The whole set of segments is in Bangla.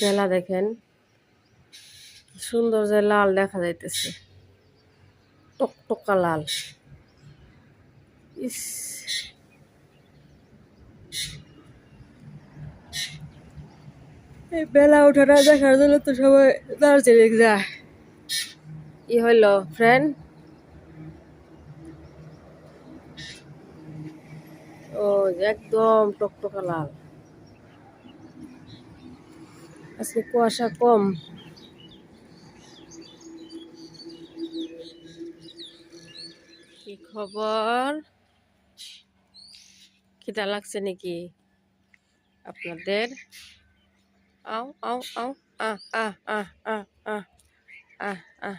বেলা দেখেন। সুন্দর যে লাল দেখা যাইতেছে। টকটকা লাল। ইস। এই বেলা ওঠাটা দেখার জন্য তো সবাই দার্জিলিং যায়। ই হইল ফ্রেন্ড। ও একদম টকটকা লাল। আজকে কুয়াশা কম। কি খবর? খিদা লাগছে নাকি আপনাদের? আও আও আও আহ আহ আহ আহ আহ আহ আহ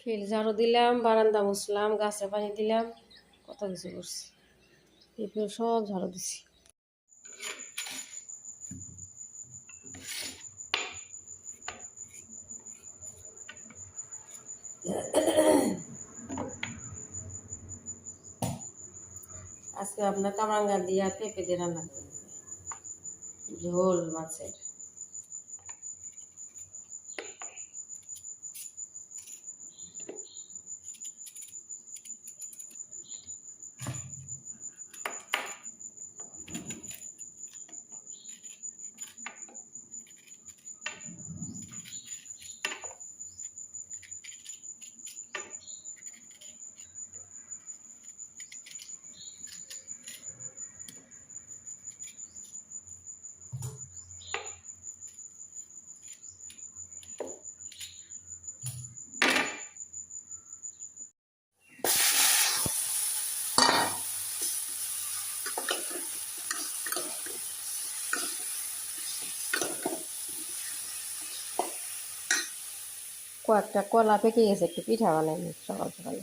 ফিল ঝাড়ু দিলাম, বারান্দা মুছলাম, গাছে পানি দিলাম, কত কিছু করছি। সব ঝাড়ু দিছি। আজকে আপনার কামরাঙ্গা দিয়া পেঁপে দিয়ে রান্না করবে ঝোল মাছের। কয়েকটা কলা পেকে গেছে একটু পিঠা বানাইনি সকাল সকালে।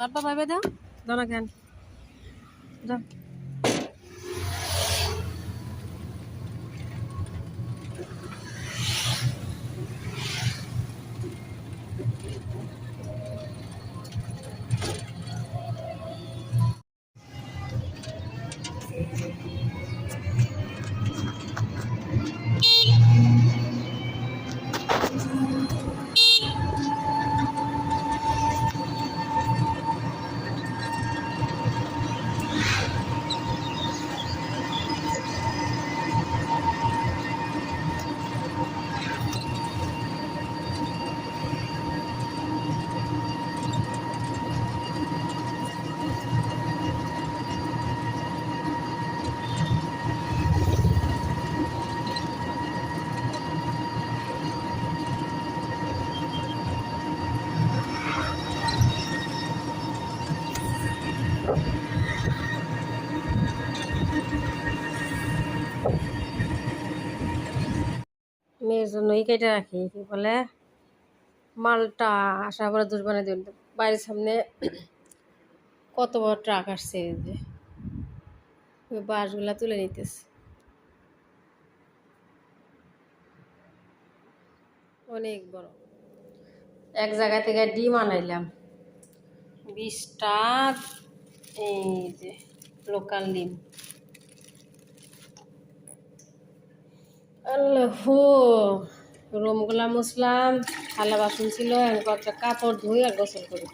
করলে বাবা ভাইবে দাও দাও কেন দাও জন্য এই কেটে রাখি। কি বলে? মালটা আসার পরে দুধ বানিয়ে দিন বাড়ির সামনে কত বড় ট্রাক আসছে যে। ওই বাঁশগুলা তুলে নিতেছে। অনেক বড়। এক জায়গা থেকে ডিম আনাইলাম। বিশটা এই যে লোকাল ডিম। আল্লাহ রুমগুলা মুছলাম, থালা বাসন ছিল কয়েকটা কাপড় ধুই আর গোসল করি।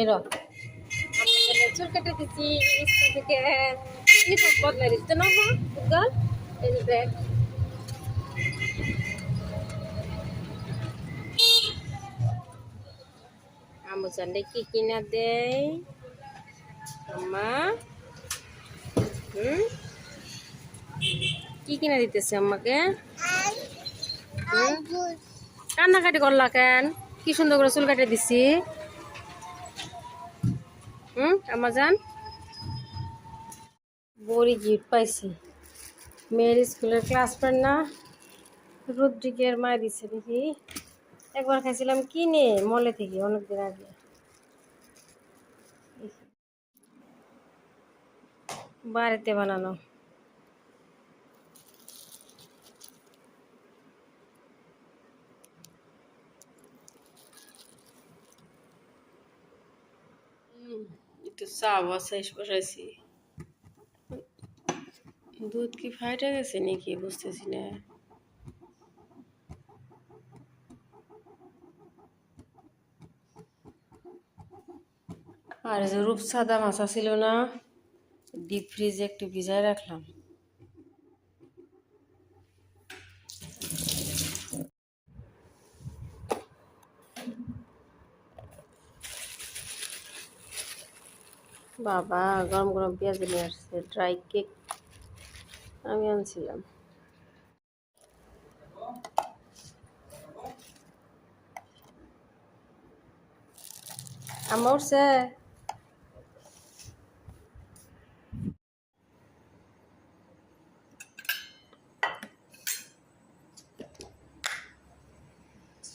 এর চুল আমু চান্ডে কি কিনা দেয়? আম্মা? কি কিনে দিতেছে আমাকে? কান্নাকাটি করলা কেন? কি সুন্দর করে চুল কাটে দিছি। হুম আমার যান বড়ি গিফট পাইছি। মেয়ের স্কুলের ক্লাস ফ্রেন্ড না? রুদ্রিকের মা দিছে দেখি। একবার খাইছিলাম কিনে, মলে থেকে, অনেকদিন আগে। বাড়িতে বানানো। বসাইছি। দুধ কি ফাইটে গেছে নাকি বুঝতেছি না। আর যে রূপসাদা মাছা ছিল না? ডিপ ফ্রিজে একটু ভিজায় রাখলাম। বাবা, গরম গরম পেঁয়াজ নিয়ে আসছে ড্রাই কেক আমি আনছিলাম। আমার উঠছে?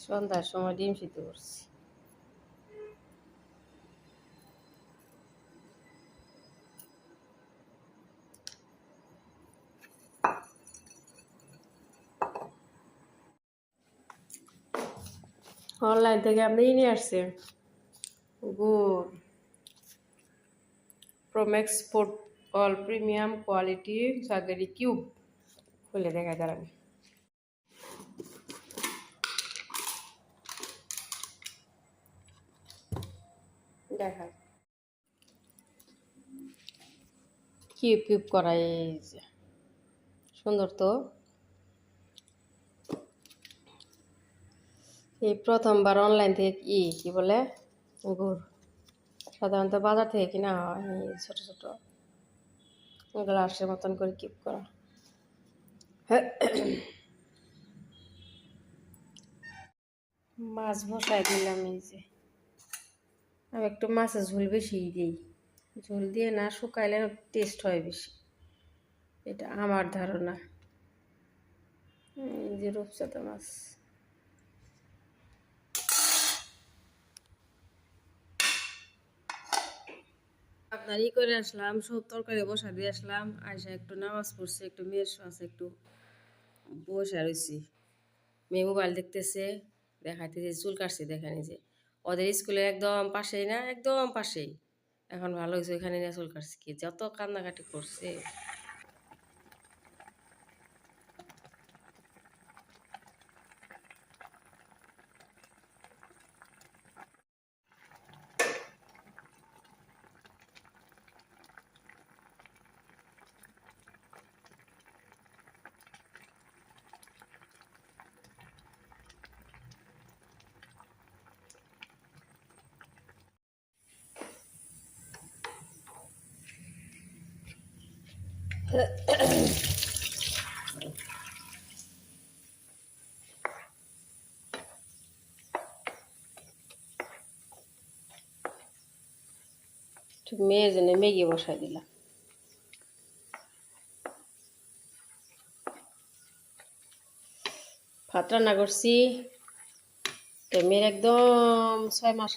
সন্ধ্যার সময় ডিম সিদ্ধ করছি। অনলাইন থেকে আপনি নিয়ে আসছে। গুড় Promax sport all premium quality সাগরি cube খুলে দেখা দাঁড়ান দেখা কিউব কিউব করা সুন্দর তো। এই প্রথমবার অনলাইন থেকে ই, কি বলে? গুড়। সাধারণত বাজার থেকে কিনা হয় ছোট ছোট। গ্লাসের মতন করে কিপ করা। মাছ বসাই দিলাম এই যে। আমি একটু মাছের ঝোল বেশি দিই। ঝোল দিয়ে না শুকাইলে টেস্ট হয় বেশি। এটা আমার ধারণা। যে রূপচাঁদা মাছ। আপনার ই করে আসলাম, সব তরকারি বসা দিয়ে আসলাম। আয়সা একটু নামাজ পড়ছে, একটু মেয়ের আছে, একটু বসে রয়েছি মেয়ে মোবাইল দেখতেছে, দেখাইতেছে, চুল কাটছে দেখা নিজে ওদের স্কুলের একদম পাশেই না? একদম পাশেই। এখন ভালো হয়েছে, ওইখানে নিয়ে চুল কাটছে কি? যত কান্নাকাটি করছে। মেয়ের জন্য ম্যাগি বসাই দিলাম। ভাত রান্না করছি। তো মেয়ের একদম ছয় মাস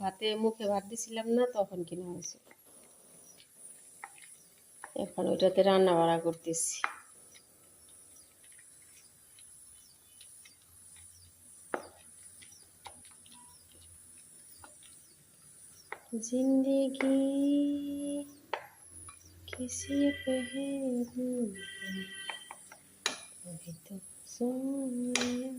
ভাতে মুখে ভাত দিছিলাম না, তখন কিনা হয়েছিল এখন ওইটাতে রান্না বাড়া করতেছি जिंदगी किसी पहलू अभी तो सोया